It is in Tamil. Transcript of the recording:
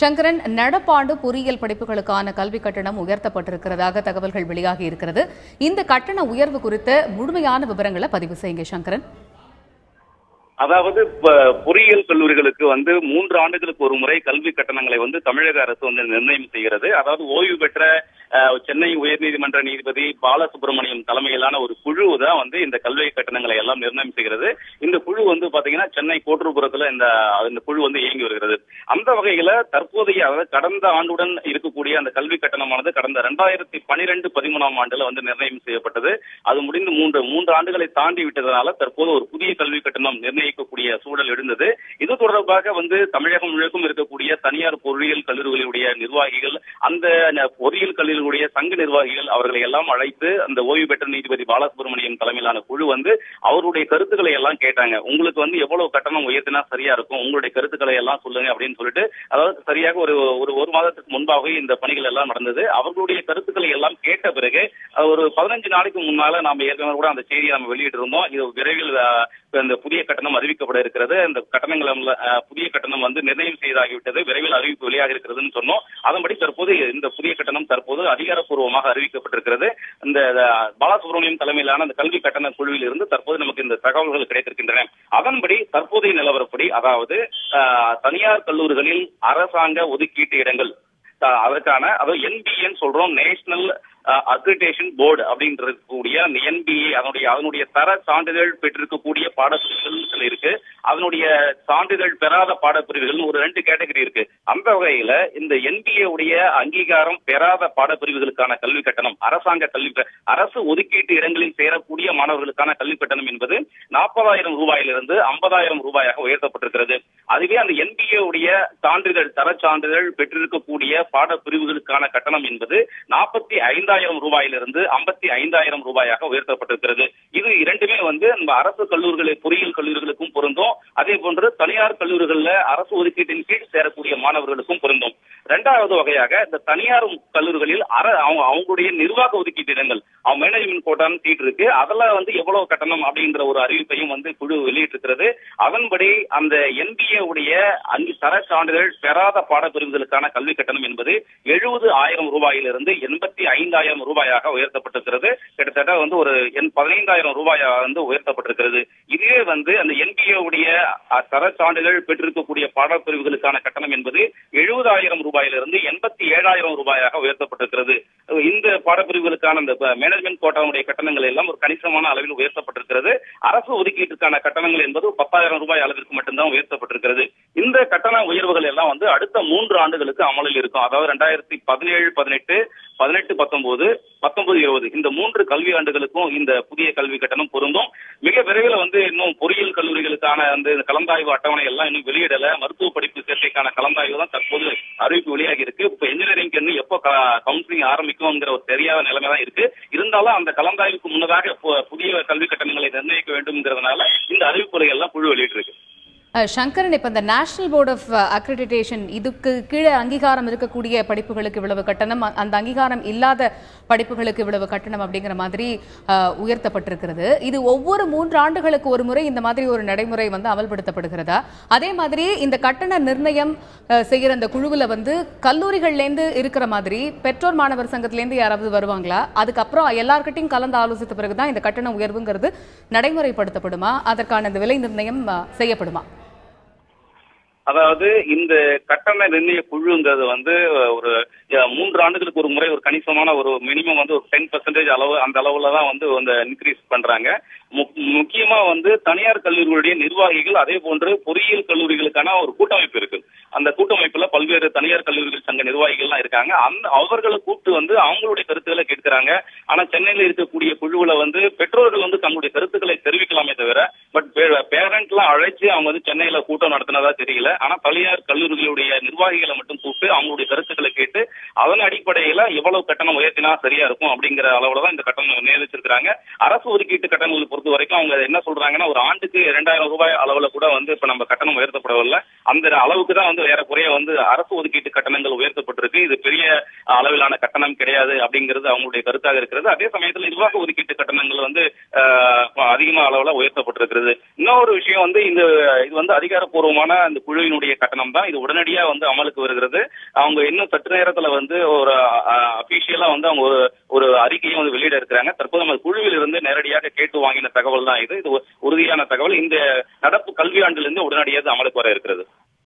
சங்கரன் நடப்பாண்டு பொறியியல் படிப்புகளுக்கான கல்வி கட்டணம் உயர்த்தப்பட்டிருக்கிறதாக தகவல்கள் வெளியாகி இருக்கிறது. இந்த கட்டண உயர்வு குறித்த முழுமையான விவரங்களை பதிவு செய்யுங்க சங்கரன். அதாவது பொறியியல் கல்லூரிகளுக்கு வந்து மூன்று ஆண்டுகளுக்கு ஒரு முறை கல்வி கட்டணங்களை வந்து தமிழக அரசு வந்து நிர்ணயம் செய்கிறது. அதாவது ஓய்வு பெற்ற சென்னை உயர்நீதிமன்ற நீதிபதி பாலசுப்ரமணியம் தலைமையிலான ஒரு குழு தான் வந்து இந்த கல்வி கட்டணங்களை எல்லாம் நிர்ணயம் செய்கிறது. இந்த குழு வந்து பாத்தீங்கன்னா சென்னை கோட்டூர்புரத்துல இந்த இந்த குழு வந்து இயங்கி வருகிறது. அந்த வகையில தற்போதைய அதாவது கடந்த ஆண்டுடன் இருக்கக்கூடிய அந்த கல்வி கட்டணமானது கடந்த ரெண்டாயிரத்தி பனிரெண்டு பதிமூணாம் ஆண்டுல வந்து நிர்ணயம் செய்யப்பட்டது. அது முடிந்து மூன்று மூன்று ஆண்டுகளை தாண்டி விட்டதனால தற்போது ஒரு புதிய கல்வி கட்டணம் நிர்ணயம் அளிக்கக்கூடிய சூழல் எழுந்தது இது தொடர்பாக வந்து தமிழகம் முழுக்கும் இருக்கக்கூடிய தனியார் பொறியியல் கல்லூரிகளுடைய நிர்வாகிகள் அந்த பொறியியல் கல்லூரிகளுடைய சங்க நிர்வாகிகள் அவர்களை எல்லாம் அழைத்து அந்த ஓய்வு பெற்ற நீதிபதி பாலசுப்ரமணியம் தலைமையிலான குழு வந்து அவருடைய கருத்துக்களை எல்லாம் கேட்டாங்க. உங்களுக்கு வந்து எவ்வளவு கட்டணம் உயர்த்தினா சரியா இருக்கும்? உங்களுடைய கருத்துக்களை எல்லாம் சொல்லுங்க அப்படின்னு சொல்லிட்டு அதாவது சரியாக ஒரு ஒரு ஒரு மாதத்துக்கு முன்பாகவே இந்த பணிகள் எல்லாம் நடந்தது. அவர்களுடைய கருத்துக்களை எல்லாம் கேட்ட பிறகு ஒரு பதினஞ்சு நாளைக்கு முன்னால நாம ஏற்கனவே கூட அந்த செய்தியை நம்ம வெளியிட்டு இருந்தோம் இது விரைவில் இந்த புதிய கட்டணம் அறிவிக்கப்பட இருக்கிறது. இந்த கட்டணங்கள் புதிய கட்டணம் வந்து நிர்ணயம் செய்தாகிவிட்டது. விரைவில் அறிவிப்பு வெளியாக இருக்கிறதுன்னு சொன்னோம். அதன்படி தற்போது இந்த புதிய கட்டணம் தற்போது அதிகாரப்பூர்வமாக அறிவிக்கப்பட்டிருக்கிறது. இந்த பாலசுப்ரமணியம் தலைமையிலான அந்த கல்வி கட்டண குழுவில் இருந்து தற்போது நமக்கு இந்த தகவல்கள் கிடைத்திருக்கின்றன. அதன்படி தற்போதைய நிலவரப்படி அதாவது தனியார் கல்லூரிகளில் அரசாங்க ஒதுக்கீட்டு இடங்கள் அதற்கான அதாவது என்பிஎன் சொல்றோம். நேஷனல் அக்ரிடேஷன் போர்டு அப்படின்றது கூடிய என்பிஏ அதனுடைய அதனுடைய தர சான்றிதழ் பெற்றிருக்கக்கூடிய பாடப்பிரிவுகள் இருக்கு. அதனுடைய சான்றிதழ் பெறாத பாடப்பிரிவுகள் ஒரு ரெண்டு கேட்டகரி இருக்கு. அந்த வகையில இந்த என்பிஏ உடைய அங்கீகாரம் பெறாத பாடப்பிரிவுகளுக்கான கல்வி கட்டணம் அரசாங்க கல்வி அரசு ஒதுக்கீட்டு இடங்களில் சேரக்கூடிய மாணவர்களுக்கான கல்வி கட்டணம் என்பது நாற்பதாயிரம் ரூபாயிலிருந்து ஐம்பதாயிரம் ரூபாயாக உயர்த்தப்பட்டிருக்கிறது. அதுவே அந்த என்பிஏ உடைய சான்றிதழ் தர சான்றிதழ் பெற்றிருக்கக்கூடிய பாடப்பிரிவுகளுக்கான கட்டணம் என்பது நாற்பத்தி ஐந்து ஐந்தாயிரம் ரூபாயிலிருந்து ஐம்பத்தி ஐந்தாயிரம் ரூபாயாக உயர்த்தப்பட்டிருக்கிறது. இது இரண்டுமே வந்து நம்ம அரசு கல்லூரிகளை பொறியியல் கல்லூரிகளுக்கும் பொருந்தும். அதே போன்று தனியார் கல்லூரிகள்ல அரசு ஒதுக்கீட்டின் கீழ் சேரக்கூடிய மாணவர்களுக்கும் பொருந்தும். இரண்டாவது வகையாக இந்த தனியார் கல்லூரிகளில் அற அவங்க அவங்களுடைய நிர்வாக ஒதுக்கீட்டு இடங்கள் அவங்க மேனேஜ்மெண்ட் கோட்டான்னு சீட் இருக்கு. அதுல வந்து எவ்வளவு கட்டணம் அப்படிங்கிற ஒரு அறிவிப்பையும் வந்து குழு வெளியிட்டிருக்கிறது. அதன்படி அந்த என்பிஏ உடைய அங்கு தர சான்றிதழ் பெறாத பாடப்பிரிவுகளுக்கான கல்வி கட்டணம் என்பது எழுபது ஆயிரம் ரூபாயிலிருந்து எண்பத்தி ஐந்தாயிரம் ரூபாயாக உயர்த்தப்பட்டிருக்கிறது. கிட்டத்தட்ட வந்து ஒரு எண் பதினைந்தாயிரம் ரூபாயாக வந்து உயர்த்தப்பட்டிருக்கிறது. இதுவே வந்து அந்த என்பிஏ உடைய தர சான்றிதழ் பெற்றிருக்கக்கூடிய பாடப்பிரிவுகளுக்கான கட்டணம் என்பது எழுபதாயிரம் ரூபாயிலிருந்து எண்பத்தி ஏழாயிரம் ரூபாயாக உயர்த்தப்பட்டிருக்கிறது. இந்த பாடப்பிரிவுகளுக்கான அந்த மேனேஜ்மெண்ட் கோட்டாவுடைய கட்டணங்கள் எல்லாம் ஒரு கணிசமான அளவில் உயர்த்தப்பட்டிருக்கிறது. அரசு ஒதுக்கீட்டுக்கான கட்டணங்கள் என்பது பத்தாயிரம் ரூபாய் அளவிற்கு மட்டும்தான் உயர்த்தப்பட்டிருக்கிறது. இந்த கட்டண உயர்வுகள் எல்லாம் வந்து அடுத்த மூன்று ஆண்டுகளுக்கு அமலில் இருக்கும். அதாவது ரெண்டாயிரத்தி பதினேழு பதினெட்டு பதினெட்டு பத்தொன்பது பத்தொன்பது இருபது. இந்த மூன்று கல்வி ஆண்டுகளுக்கும் இந்த புதிய கல்வி கட்டணம் பொருந்தும். மிக விரைவில் வந்து இன்னும் பொறியியல் கல்லூரிகளுக்கான அந்த கலந்தாய்வு அட்டவணை எல்லாம் இன்னும் வெளியிடல. மருத்துவ படிப்பு சேர்க்கைக்கான கலந்தாய்வு தான் தற்போது அறிவிப்பு வெளியாகி இருக்கு இப்ப இன்ஜினியரிங் இன்னும் எப்போ கவுன்சிலிங் ஆரம்பிக்கும்ங்கிற ஒரு தெரியாத நிலைமை தான் இருக்கு. இருந்தாலும் அந்த கலந்தாய்வுக்கு முன்னதாக புதிய கல்வி கட்டணங்களை நிர்ணயிக்க வேண்டும்ங்கிறதுனால இந்த அறிவிப்புரை எல்லாம் குழு வெளியிட்டிருக்கு. சங்கரன் இப்ப இந்த நேஷனல் போர்ட் ஆஃப் அக்ரிடிடேஷன் இதுக்கு கீழே அங்கீகாரம் இருக்கக்கூடிய படிப்புகளுக்கு இவ்வளவு கட்டணம் அந்த அங்கீகாரம் இல்லாத படிப்புகளுக்கு இவ்வளவு கட்டணம் அப்படிங்கிற மாதிரி உயர்த்தப்பட்டிருக்கிறது. இது ஒவ்வொரு மூன்று ஆண்டுகளுக்கு ஒரு முறை இந்த மாதிரி ஒரு நடைமுறை வந்து அமல்படுத்தப்படுகிறதா? அதே மாதிரி இந்த கட்டண நிர்ணயம் செய்கிற செய்யற அந்த குழுவில் வந்து கல்லூரிகள்லேருந்து இருக்கிற மாதிரி பெற்றோர் மாணவர் சங்கத்திலேருந்து யாராவது வருவாங்களா? அதுக்கப்புறம் எல்லார்கிட்டையும் கலந்து ஆலோசித்த பிறகுதான் இந்த கட்டண உயர்வுங்கிறது நடைமுறைப்படுத்தப்படுமா? அதற்கான இந்த விலை நிர்ணயம் செய்யப்படுமா? அதாவது இந்த கட்டண நிர்ணய குழுங்கிறது வந்து ஒரு மூன்று ஆண்டுகளுக்கு ஒரு முறை ஒரு கணிசமான ஒரு மினிமம் வந்து ஒரு டென் பர்சன்டேஜ் அளவு அந்த அளவுல தான் வந்து அந்த இன்க்ரீஸ் பண்றாங்க. முக்கியமா வந்து தனியார் கல்லூரிகளுடைய நிர்வாகிகள் அதே போன்று பொறியியல் கல்லூரிகளுக்கான ஒரு கூட்டமைப்பு இருக்கு அந்த கூட்டமைப்புல பல்வேறு தனியார் கல்லூரிகள் சங்க நிர்வாகிகள்லாம் இருக்காங்க. அந்த அவர்களை கூப்பிட்டு வந்து அவங்களுடைய கருத்துக்களை கேட்கிறாங்க. ஆனா சென்னையில இருக்கக்கூடிய குழுவுல வந்து பெற்றோர்கள் வந்து தங்களுடைய கருத்துக்களை தெரிவிக்கலாமே தவிர பட் பேரண்ட் எல்லாம் அழைச்சு அவங்க வந்து சென்னையில கூட்டம் நடத்தினதா தெரியல. ஆனா தனியார் கல்லூரிகளுடைய நிர்வாகிகளை மட்டும் கூப்பிட்டு அவங்களுடைய கருத்துக்களை கேட்டு அதன் அடிப்படையில எவ்வளவு கட்டணம் உயர்த்தினா சரியா இருக்கும் அப்படிங்கிற அளவுல தான் இந்த கட்டணம் நியமிச்சிருக்கிறாங்க அரசு ஒதுக்கீட்டு கட்டணங்களுக்கு பொறுத்த வரைக்கும் அவங்க என்ன சொல்றாங்கன்னா ஒரு ஆண்டுக்கு இரண்டாயிரம் ரூபாய் அளவுல கூட வந்து இப்ப நம்ம கட்டணம் உயர்த்தப்படவில்லை. அந்த அளவுக்கு தான் வந்து ஏறக்குறைய வந்து அரசு ஒதுக்கீட்டு கட்டணங்கள் உயர்த்தப்பட்டிருக்கு. இது பெரிய அளவிலான கட்டணம் கிடையாது அப்படிங்கிறது அவங்களுடைய கருத்தாக இருக்கிறது. அதே சமயத்தில் நிர்வாக ஒதுக்கீட்டு கட்டணங்கள் வந்து அதிகமான அதிகமா அளவுல உயர்த்தப்பட்டிருக்கிறது. இன்னொரு விஷயம் வந்து இந்த இது வந்து அதிகாரப்பூர்வமான அந்த குழுவினுடைய கட்டணம் தான். இது உடனடியா வந்து அமலுக்கு வருகிறது. அவங்க இன்னும் சற்று நேரத்துல வந்து ஒரு அபிஷியலா வந்து அவங்க ஒரு ஒரு அறிக்கையும் வந்து வெளியிட இருக்கிறாங்க. தற்போது நம்ம குழுவில் இருந்து நேரடியாக கேட்டு வாங்கின தகவல் தான் இது. இது உறுதியான தகவல். இந்த நடப்பு கல்வியாண்டிலிருந்து உடனடியாக அமலுக்கு வர இருக்கிறது.